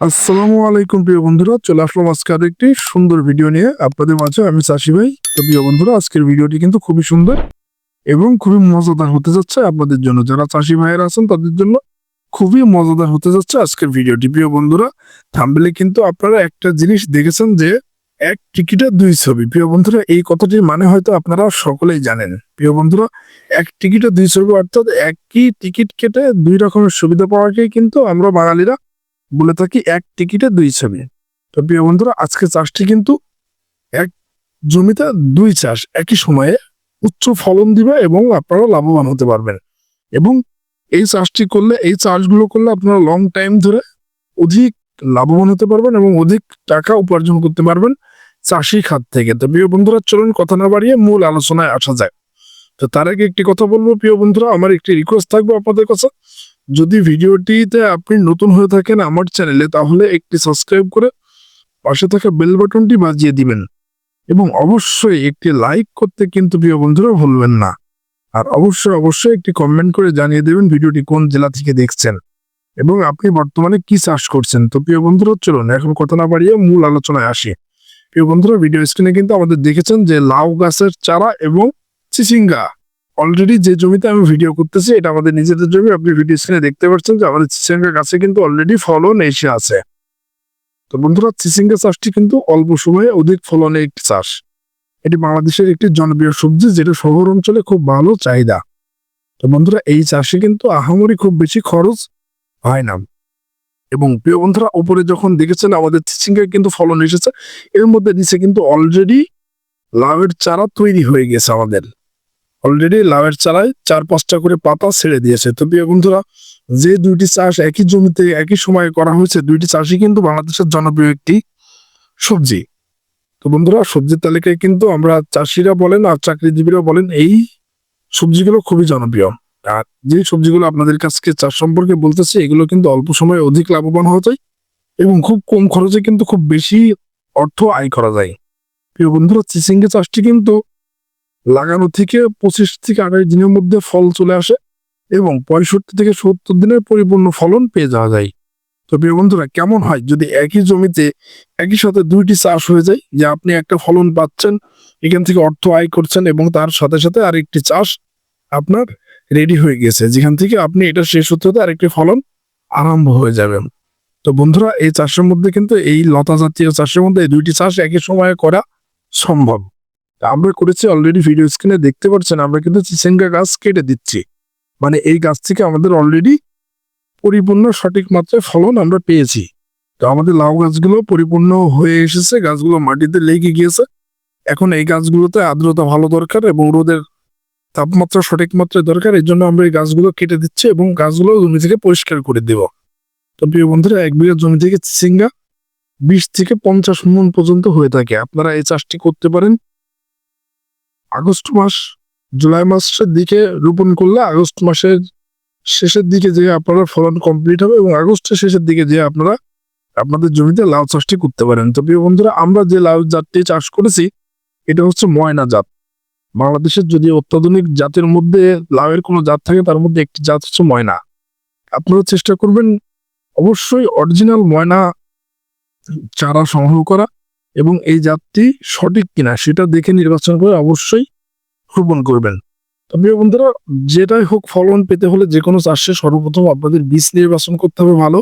আসসালামু আলাইকুম প্রিয় বন্ধুরা, চলে আসলাম আজকে আরও একটি সুন্দর ভিডিও নিয়ে। আপনাদের মাঝে আমি চাষি ভাই। তো প্রিয় বন্ধুরা, আজকের ভিডিওটি কিন্তু খুবই সুন্দর এবং খুবই মজাদার হতে যাচ্ছে আপনাদের জন্য। যারা চাষি ভাইয়েরা আছেন, তাদের জন্য খুবই মজাদার হতে যাচ্ছে আজকের ভিডিওটি প্রিয় বন্ধুরা থাম্বেলে কিন্তু আপনারা একটা জিনিস দেখেছেন যে, এক টিকিটের দুই ছবি। প্রিয় বন্ধুরা, এই কথাটির মানে হয়তো আপনারা সকলেই জানেন। প্রিয় বন্ধুরা, এক টিকিটে দুই ছবি, অর্থাৎ একই টিকিট কেটে দুই রকমের সুবিধা পাওয়াকেই কিন্তু আমরা বাঙালিরা বলে থাকি, এক টিকিটে দুই ছবি। তো প্রিয় বন্ধুরা, আজকে চাষটি কিন্তু এক জমিতে দুই চাষ, একই সময়ে উচ্চ ফলন দিবে এবং আপনারা লাভবান হতে পারবেন। এবং এই চাষটি করলে, এই চাষগুলো করলে আপনারা লং টাইম ধরে অধিক লাভবান হতে পারবেন এবং অধিক টাকা উপার্জন করতে পারবেন চাষি খাত থেকে। তো প্রিয় বন্ধুরা, চলুন কথা না বাড়িয়ে মূল আলোচনায় আসা যায় তো তার আগে একটি কথা বলব প্রিয় বন্ধুরা, আমার একটি রিকোয়েস্ট থাকবে আপনাদের কাছে। যদি ভিডিওটিতে আপনি নতুন হয়ে থাকেন আমার চ্যানেলে, তাহলে একটি সাবস্ক্রাইব করে পাশে থাকা বেল বাটনটি বাজিয়ে দিবেন। এবং অবশ্যই একটি লাইক করতে কিন্তু প্রিয় বন্ধুরা ভুলবেন না। আর অবশ্যই অবশ্যই একটি কমেন্ট করে জানিয়ে দেবেন ভিডিওটি কোন জেলা থেকে দেখছেন। এবং আপনি বর্তমানে কি চাষ করছেন? তো প্রিয় বন্ধুরা, চলুন এখন কথা না বাড়িয়ে মূল আলোচনায় আসি। প্রিয় বন্ধুরা, ভিডিও স্ক্রিনে কিন্তু আমাদের দেখেছেন যে লাউ গাছের চারা এবং চিচিঙ্গা। অলরেডি যে জমিতে আমি ভিডিও করতেছি, এটা আমাদের নিজেদের জমি। আপনি ভিডিও স্ক্রিনে দেখতে পাচ্ছেন যে আমাদের চিচিঙ্গা গাছে কিন্তু অলরেডি ফলন এসে আছে। তো বন্ধুরা চিচিঙ্গা চাষটি কিন্তু অল্প সময়ে অধিক ফলনের একটি চাষ। এটি বাংলাদেশের একটি জনপ্রিয় সবজি, যেটা শহর অঞ্চলে খুব ভালো চাহিদা। তো বন্ধুরা, এই চাষে কিন্তু আহামরি খুব বেশি খরচ হয় না। এবং প্রিয় বন্ধুরা, উপরে যখন দেখেছেন আমাদের চিচিঙ্গায় কিন্তু ফলন এসেছে, এর মধ্যে নিচে কিন্তু অলরেডি লাউয়ের চারা তৈরি হয়ে গেছে আমাদের। অলরেডি লাউয়ের চারায় চার পাঁচটা করে পাতা ছেড়ে দিয়েছে। তো প্রিয় বন্ধুরা, যে দুইটি চাষ একই জমিতে একই সময়ে করা হয়েছে, দুইটি চাষই কিন্তু বাংলাদেশের জনপ্রিয় একটি সবজি। তো বন্ধুরা, সবজির তালিকায় কিন্তু আমরা চাষিরা বলেন আর চাকরিজীবীরা বলেন, এই সবজিগুলো খুবই জনপ্রিয়। আর যে সবজিগুলো আপনাদের কাছে চাষ সম্পর্কে বলতেছে, এগুলো কিন্তু অল্প সময়ে অধিক লাভবান হওয়া যায় এবং খুব কম খরচে কিন্তু খুব বেশি অর্থ আয় করা যায়। প্রিয় বন্ধুরা, চিচিঙ্গা চাষটি কিন্তু লাগানো থেকে পঁচিশ থেকে আঠাশ দিনের মধ্যে ফল চলে আসে এবং পঁয়ষট্টি থেকে সত্তর দিনের পরিপূর্ণ ফলন পেয়ে যাওয়া যায়। তো প্রিয় বন্ধুরা, কেমন হয় যদি একই জমিতে একই সাথে দুইটি চাষ হয়ে যায়, যে আপনি একটা ফলন পাচ্ছেন, এখান থেকে অর্থ আয় করছেন এবং তার সাথে সাথে আরেকটি চাষ আপনার রেডি হয়ে গেছে, যেখান থেকে আপনি এটা শেষ হতে হতে আরেকটি ফলন আরম্ভ হয়ে যাবেন। তো বন্ধুরা, এই চাষের মধ্যে কিন্তু এই লতা জাতীয় চাষের মধ্যে এই দুইটি চাষ একই সময়ে করা সম্ভব। আমরা করেছি অলরেডি ভিডিও স্ক্রিনে দেখতে পাচ্ছেন, আমরা কিন্তু চিচিঙ্গা গাছ কেটে দিচ্ছি। মানে এই গাছ থেকে আমাদের অলরেডি পরিপূর্ণ সঠিক মাত্রায় ফলন আমরা পেয়েছি। তো আমাদের লাউ গাছগুলো পরিপূর্ণ হয়ে এসেছে, গাছগুলো মাটিতে লেগে গিয়েছে। এখন এই গাছগুলোতে আর্দ্রতা ভালো দরকার এবং রোদের তাপমাত্রা সঠিক মাত্রায় দরকার, এই জন্য আমরা এই গাছগুলো কেটে দিচ্ছি এবং গাছগুলো জমি থেকে পরিষ্কার করে দেব। তো প্রিয় বন্ধুরা, এক বিঘা জমি থেকে চিচিঙ্গা বিশ থেকে পঞ্চাশ মন পর্যন্ত হয়ে থাকে। আপনারা এই চাষটি করতে পারেন। আগস্ট মাস, জুলাই মাসের দিকে রোপণ করলে আগস্ট মাসের শেষের দিকে যে আপনারা ফলন কমপ্লিট হবে এবং আগস্টের শেষের দিকে যে আপনারা আপনাদের জমিতে লাউ চাষটি করতে পারেন। তো প্রিয় বন্ধুরা, আমরা যে লাউ জাতটি চাষ করেছি, এটা হচ্ছে ময়না জাত। বাংলাদেশের যদি অত্যাধুনিক জাতের মধ্যে লাউয়ের কোনো জাত থাকে, তার মধ্যে একটি জাত হচ্ছে ময়না। আপনারা চেষ্টা করবেন অবশ্যই অরিজিনাল ময়না চারা সংগ্রহ করা। এবং এই জাতটি সঠিক কিনা সেটা দেখে নির্বাচন করে অবশ্যই রোপণ করবেন। তবে বন্ধুরা, যেটাই হোক ফলন পেতে হলে যে কোনো চাষে সর্বপ্রথম আপনাদের বীজ নির্বাচন করতে হবে ভালো,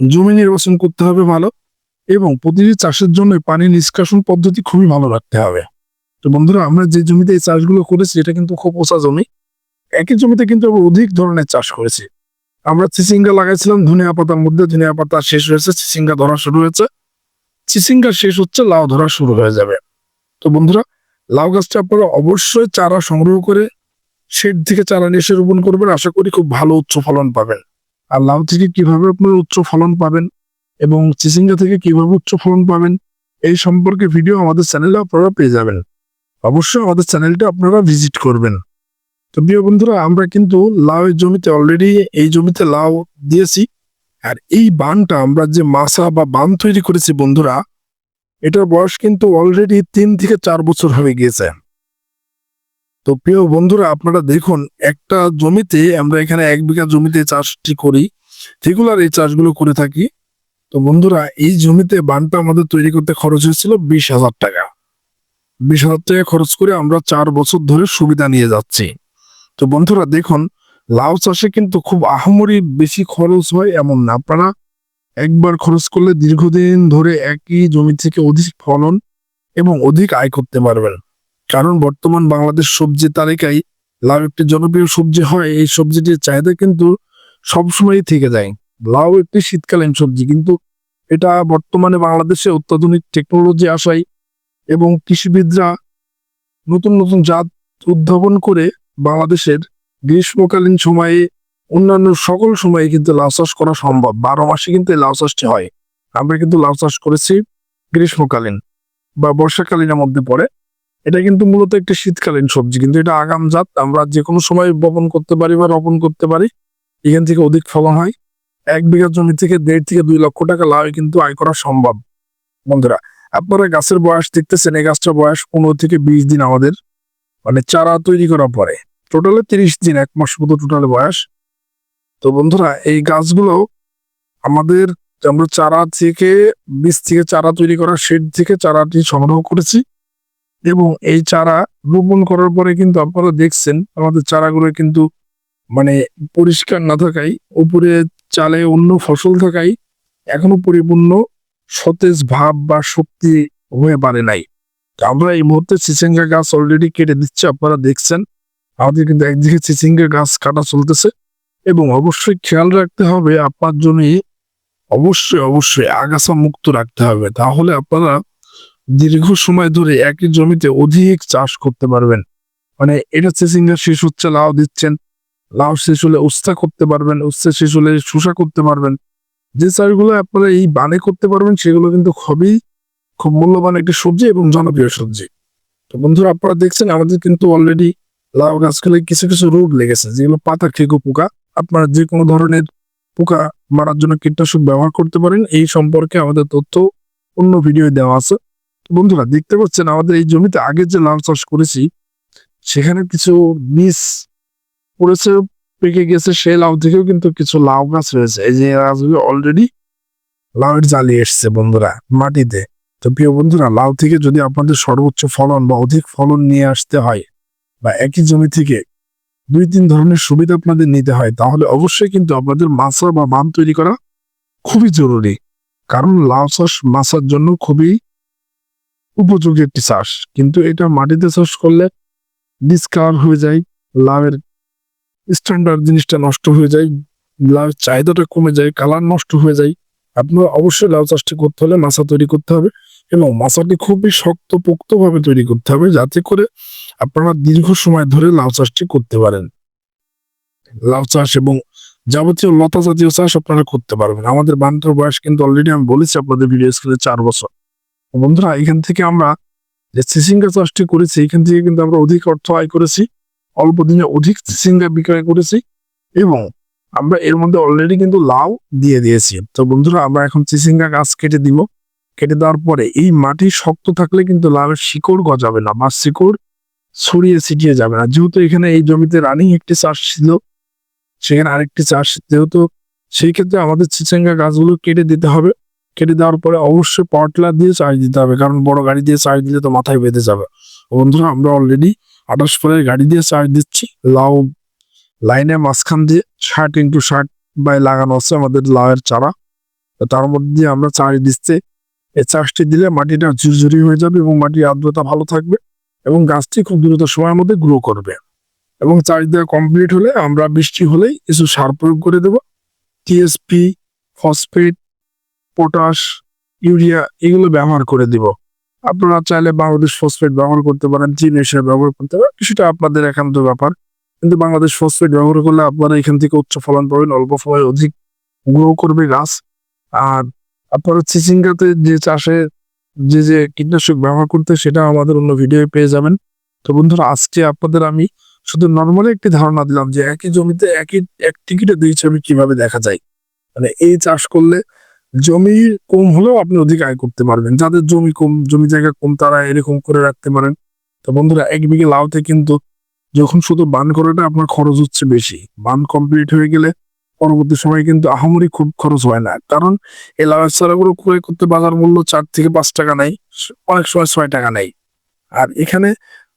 জমি নির্বাচন করতে হবে ভালো এবং প্রতিটি চাষের জন্য পানি নিষ্কাশন পদ্ধতি খুবই ভালো রাখতে হবে। তো বন্ধুরা, আমরা যে জমিতে এই চাষগুলো করেছি, এটা কিন্তু খুব ওষা জমি। একই জমিতে কিন্তু আমরা অধিক ধরনের চাষ করেছি। আমরা চিচিঙ্গা লাগাইছিলাম, ধনিয়া পাতার মধ্যে ধনিয়া পাতা শেষ হয়েছে চিচিঙ্গা ধরা শুরু হয়েছে। চিচিঙ্গা শেষ হচ্ছে লাউ ধরা শুরু হয়ে যাবে। তো বন্ধুরা, লাউ গাছটা আপনারা অবশ্যই চারা সংগ্রহ করে শেড থেকে চারা নিয়ে এসে রোপণ করবেন। আশা করি খুব ভালো উচ্চ ফলন পাবেন। আর লাউ থেকে কীভাবে আপনারা উচ্চ ফলন পাবেন এবং চিচিঙ্গা থেকে কীভাবে উচ্চ ফলন পাবেন, এই সম্পর্কে ভিডিও আমাদের চ্যানেলে আপনারা পেয়ে যাবেন। অবশ্যই আমাদের চ্যানেলটা আপনারা ভিজিট করবেন। তো প্রিয় বন্ধুরা, আমরা কিন্তু লাউয়ের জমিতে অলরেডি এই জমিতে লাউ দিয়েছি। আর এই বানটা আমরা যে মাসা বা বান তৈরি করেছি বন্ধুরা, এটার বয়স কিন্তু অলরেডি তিন থেকে চার বছর হয়ে গিয়েছে। তো প্রিয় বন্ধুরা, আপনারা দেখুন, একটা জমিতে আমরা এখানে এক বিঘা জমিতে চাষটি করি রেগুলার এই চাষগুলো করে থাকি। তো বন্ধুরা, এই জমিতে বানটা আমাদের তৈরি করতে খরচ হয়েছিল বিশ হাজার টাকা। বিশ হাজার টাকা খরচ করে আমরা চার বছর ধরে সুবিধা নিয়ে যাচ্ছি। তো বন্ধুরা, দেখুন লাউ চাষে কিন্তু খুব আহামরি বেশি খরচ হয় এমন না। আপনারা একবার খরচ করলে দীর্ঘদিন ধরে একই জমি থেকে অধিক ফলন এবং অধিক আয় করতে পারবেন। কারণ বর্তমান বাংলাদেশ সবজি তালিকায় লাউ একটি জনপ্রিয় সবজি হয়, এই সবজিটির চাহিদা কিন্তু সবসময়ই থেকে যায়। লাউ একটি শীতকালীন সবজি, কিন্তু এটা বর্তমানে বাংলাদেশে অত্যাধুনিক টেকনোলজি আসায় এবং কৃষিবিদরা নতুন নতুন জাত উদ্ভাবন করে বাংলাদেশের গ্রীষ্মকালীন সময়ে অন্যান্য সকল সময়ে কিন্তু লাউ চাষ করা সম্ভব। বারো মাসে কিন্তু লাউ চাষটি হয়। আমরা কিন্তু লাউ চাষ করেছি গ্রীষ্মকালীন বা বর্ষাকালীনের মধ্যে পড়ে। এটা কিন্তু মূলত একটি শীতকালীন সবজি। কিন্তু এটা আগাম জাত। আমরা যে কোনো সময় বপন করতে পারি বা রোপণ করতে পারি। এখান থেকে অধিক ফলন হয়। এক বিঘা জমি থেকে দেড় থেকে দুই লক্ষ টাকা লাভ কিন্তু আয় করা সম্ভব। বন্ধুরা, আপনারা গাছের বয়স দেখতেছেন। এই গাছটার বয়স পনেরো থেকে বিশ দিন আমাদের। মানে চারা তৈরি করার পরে। টোটালে তিরিশ দিন, এক মাস মতো টোটাল বয়স। তো বন্ধুরা, এই গাছগুলো আমাদের আমরা চারা থেকে, বীজ থেকে চারা তৈরি করা শেড থেকে চারাটি সংগ্রহ করেছি। এবং এই চারা রোপণ করার পরে কিন্তু আপনারা দেখছেন, আমাদের চারাগুলো কিন্তু মানে পরিষ্কার না থাকায়, উপরে চালে অন্য ফসল থাকায় এখনও পরিপূর্ণ সতেজ ভাব বা শক্তি হয়ে পারে নাই। আমরা এই মুহূর্তে চিচিঙ্গা গাছ অলরেডি কেটে দিচ্ছি, আপনারা দেখছেন। আমাদের কিন্তু একদিকে চিচিঙ্গা গাছ কাটা চলতেছে এবং অবশ্যই খেয়াল রাখতে হবে আপনার জমি অবশ্যই অবশ্যই আগাছা মুক্ত রাখতে হবে। তাহলে আপনারা দীর্ঘ সময় ধরে একই জমিতে অধিক চাষ করতে পারবেন। মানে এটা চিচিঙ্গা শেষ হচ্ছে, লাউ দিচ্ছেন। লাউ শেষ হলে উস্তা করতে পারবেন, উস্তা শেষ হলে শুষা করতে পারবেন। যে চাষগুলো আপনারা এই বানে করতে পারবেন, সেগুলো কিন্তু খুবই, খুব মূল্যবান একটি সবজি এবং জনপ্রিয় সবজি। তো বন্ধুরা, আপনারা দেখছেন আমাদের কিন্তু অলরেডি লাউ গাছগুলো কিছু কিছু রোগ লেগেছে, যেগুলো পাতা খেকো পোকা। আপনারা যে কোনো ধরনের পোকা মারার জন্য কীটনাশক ব্যবহার করতে পারেন। এই সম্পর্কে আমাদের তথ্য অন্য ভিডিও দেওয়া আছে। বন্ধুরা, দেখতে পাচ্ছেন আমাদের এই জমিতে আগে যে লাউ চাষ করেছি, সেখানে কিছু বীজ পড়েছে, পেকে গেছে, সেই লাউ থেকেও কিন্তু কিছু লাউ গাছ রয়েছে। এই যে গাছগুলো অলরেডি লাউয়ের জালি এসছে বন্ধুরা, মাটিতে। তো প্রিয় বন্ধুরা, লাউ থেকে যদি আপনাদের সর্বোচ্চ ফলন বা অধিক ফলন নিয়ে আসতে হয় বা একই জমি থেকে দুই, তিন ধরনের সুবিধা আপনাদের নিতে হয়, তাহলে অবশ্যই কিন্তু আপনাদের মাছা বা বান তৈরি করা খুবই জরুরি। কারণ লাউ চাষ মাছার জন্য খুবই উপযোগী একটি চাষ। কিন্তু এটা মাটিতে চাষ করলে ডিসকালার হয়ে যায় লাভের স্ট্যান্ডার্ড জিনিসটা নষ্ট হয়ে যায় লাভের চাহিদাটা কমে যায় কালার নষ্ট হয়ে যায়। আপনার অবশ্যই লাউ চাষটি করতে হলে মাছা তৈরি করতে হবে। এবং মাছাটি খুবই শক্ত পোক্তভাবে তৈরি করতে হবে যাতে করে আপনারা দীর্ঘ সময় ধরে লাউ চাষটি করতে পারেন। লাউ চাষ এবং যাবতীয় লতা জাতীয় চাষ আপনারা করতে পারবেন। আমাদের বান্ধব বয়স কিন্তু অলরেডি আমি বলেছি আপনাদের ভিডিও স্কুলে চার বছর। বন্ধুরা, এখান থেকে আমরা যে চিচিঙ্গা চাষটি করেছি, এখান থেকে কিন্তু আমরা অধিক অর্থ আয় করেছি, অল্প দিনে অধিক চিচিঙ্গা বিক্রয় করেছি এবং আমরা এর মধ্যে অলরেডি কিন্তু লাউ দিয়ে দিয়েছি। তো বন্ধুরা, আমরা এখন চিচিঙ্গা গাছ কেটে দিব। কেটে দেওয়ার পরে এই মাটি শক্ত থাকলে কিন্তু লাউয়ের শিকড় গজাবে না, বা শিকড় ছড়িয়ে ছিটিয়ে যাবে না। যেহেতু এখানে এই জমিতে রানিং একটি চাষ ছিল, সেখানে আরেকটি চাষ, যেহেতু সেই ক্ষেত্রে আমাদের চিচেঙ্গা গাছগুলো কেটে দিতে হবে। কেটে দেওয়ার পরে অবশ্যই পটলা দিয়ে চার্জ দিতে হবে, কারণ বড় গাড়ি দিয়ে চার্জ দিলে তো মাথায় বেঁধে যাবে। বন্ধুরা, আমরা অলরেডি আঠাশ ফলের গাড়ি দিয়ে চার্জ দিচ্ছি। লাউ লাইনে মাঝখান দিয়ে ষাট ইন্টু ষাট বাই লাগানো আছে আমাদের লাউয়ের চারা। তার মধ্যে দিয়ে আমরা চার্জ দিচ্ছি। এই চাষটি দিলে মাটিটা ঝুরঝুরি হয়ে যাবে এবং মাটির আর্দ্রতা ভালো থাকবে এবং গাছটি খুব দ্রুত সময়ের মধ্যে গ্রো করবে। এবং চাষ দেওয়া কমপ্লিট হলে আমরা বৃষ্টি হলেই কিছু সার প্রয়োগ করে দেব। টিএসপি ফসফেট পটাশ ইউরিয়া এগুলো ব্যবহার করে দিব। আপনারা চাইলে বাংলাদেশ ফসফেট ব্যবহার করতে পারেন চীন এশিয়া ব্যবহার করতে পারেন। কিছুটা আপনাদের একান্ত ব্যাপার। কিন্তু বাংলাদেশ ফসফেট ব্যবহার করলে আপনারা এখান থেকে উচ্চ ফলন পাবেন, অল্প সময় অধিক গ্রো করবে গাছ। আর আপনারা চিচিঙ্গাতে যে চাষে যে যে কীটনাশক ব্যবহার করতে, সেটা আমাদের অন্য ভিডিও পেয়ে যাবেন। তো বন্ধুরা, আজকে আপনাদের আমি শুধু নর্মালি একটি ধারণা দিলাম যে একই জমিতে একই, এক টিকিটে দুই ছবি কীভাবে দেখা যায়। মানে এই চাষ করলে জমি কম হলেও আপনি অধিক আয় করতে পারবেন। যাদের জমি কম, জমি জায়গা কম, তারা এরকম করে রাখতে পারেন। তো বন্ধুরা, এক বিঘে লাউতে কিন্তু যখন শুধু বান করাটা আপনার খরচ হচ্ছে বেশি। বান কমপ্লিট হয়ে গেলে পরবর্তী সময় কিন্তু আহামরি খুব খরচ হয় না। কারণ এই লাউয়ের চারাগুলো ক্রয় করতে বাজার মূল্য চার থেকে পাঁচ টাকা নেয়, অনেক সময় ছয় টাকা নেয়। আর এখানে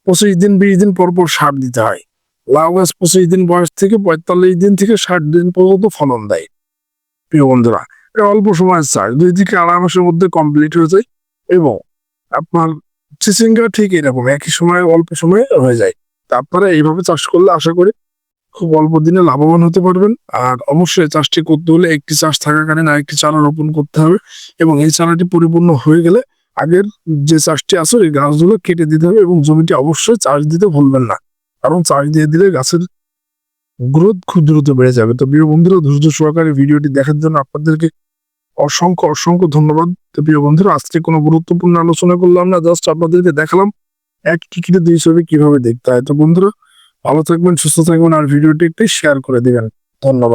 পঁচিশ দিন, বিশ দিন পর পর সার দিতে হয়। লাউ গাছ পঁচিশ দিন বয়স থেকে পঁয়তাল্লিশ দিন থেকে ষাট দিন পর্যন্ত ফলন দেয়। প্রিয় বন্ধুরা, এটা অল্প সময়ের চাষ দুই থেকে আড়াই মাসের মধ্যে কমপ্লিট হয়ে যায় এবং আপনার চিচিঙ্গা ঠিক এরকম, একই সময়ে, অল্প সময়ে হয়ে যায়। তা আপনারা এইভাবে চাষ করলে আশা করি খুব অল্প দিনে লাভবান হতে পারবেন। আর অবশ্যই চাষটি করতে হলে একটি চাষ থাকাকালীন আরেকটি চারা রোপণ করতে হবে এবং এই চারাটি পরিপূর্ণ হয়ে গেলে আগের যে চাষটি আছে, ওই গাছগুলো কেটে দিতে হবে এবং জমিটি অবশ্যই চাষ দিতে ভুলবেন না। কারণ চাষ দিয়ে দিলে গাছের গ্রোথ খুব দ্রুত বেড়ে যাবে। তো প্রিয় বন্ধুরা, ধৈর্য সহকারে ভিডিওটি দেখার জন্য আপনাদেরকে অসংখ্য অসংখ্য ধন্যবাদ। তো প্রিয় বন্ধুরা, আজকে কোনো গুরুত্বপূর্ণ আলোচনা করলাম না, জাস্ট আপনাদেরকে দেখালাম এক টিকিটে দুই ছবি কীভাবে দেখতে হয়। তো বন্ধুরা ভালো থাকবেন সুস্থ থাকবেন আর ভিডিওটি একটু শেয়ার করে দিবেন। ধন্যবাদ।